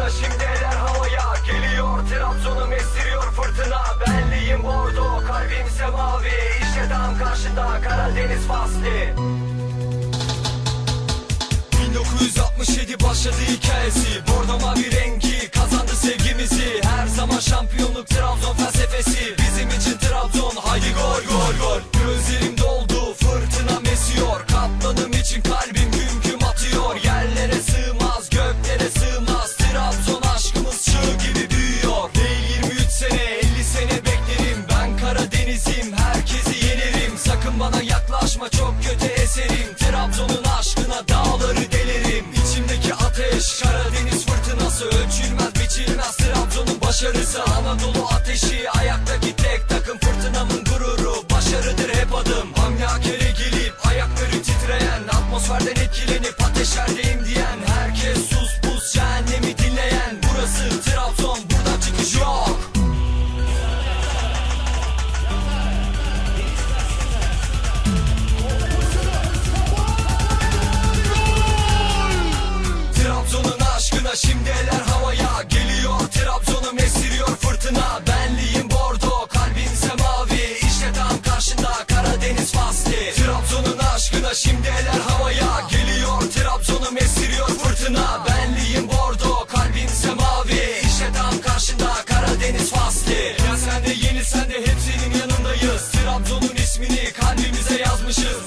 aşkına şimdi eller havaya. Geliyor Trabzon'um estiriyor fırtına. Benliğim bordo kalbimse mavi İşte tam karşında Karadeniz fasli. 1967 başladı hikayesi. Bordo mavi rengi kazandı sevgimizi. Her zaman şampiyonluk Trabzon felsefesi yaklaşma çok kötü eserim. Trabzon'un aşkına dağları delerim. İçimdeki ateş Karadeniz fırtınası. Ölçülmez biçilmez Trabzon'un başarısı. Anadolu ateşi ayaktaki Estiriyor fırtına. Benliğim bordo kalbimse mavi İşte tam karşında Karadeniz fasli. Ya sen de yeni sen de hep senin yanındayız. Trabzon'un ismini kalbimize yazmışız